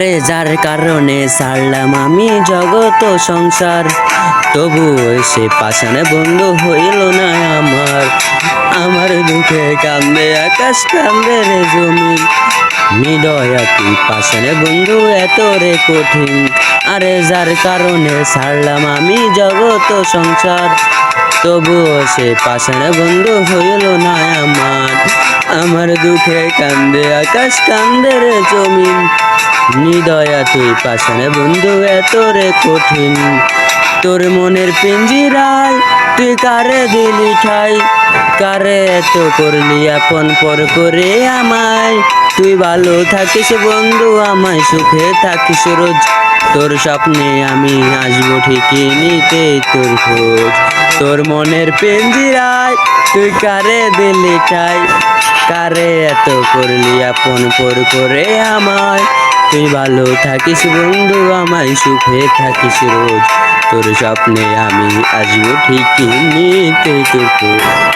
আরে যার কারণে ছাড়লাম আমি জগত সংসার। তবু সে পাশানে বন্ধু হইল না আমার। আমার দুঃখে কান্দে, আকাশ কান্দে রে জমি। নিদয়া তুই পাশানে বন্ধু, এত রে কঠিন। আরে, যার কারণে ছাড়লাম আমি জগত সংসার। তবুও সে পাশানে বন্ধু হইল না আমার। আমার দুঃখে কান্দে, আকাশ কান্দে রে জমিন নিদয়া তুই পাশানে বন্ধু, এত রে কঠিন। তোর মনের পিঞ্জিরায় তুই কারে দিলি ঠাই? কারে এত করলি আপন পর করে আমায়? তুই ভালো থাকিস বন্ধু, আমায় সুখে থাকিস রোজ। তোর স্বপ্নে আমি আসব ঠিকই নিতে তোর খোঁজ। তোর মনের পিঞ্জিরায় তুই কারে দিলি ঠাই? কারে এত করলি আপন পর করে আমায়? তুই ভালো থাকিস বন্ধু, আমায় সুখে থাকিস রোজ তোর স্বপ্নে আমি আসব ঠিকই নিতে তোর।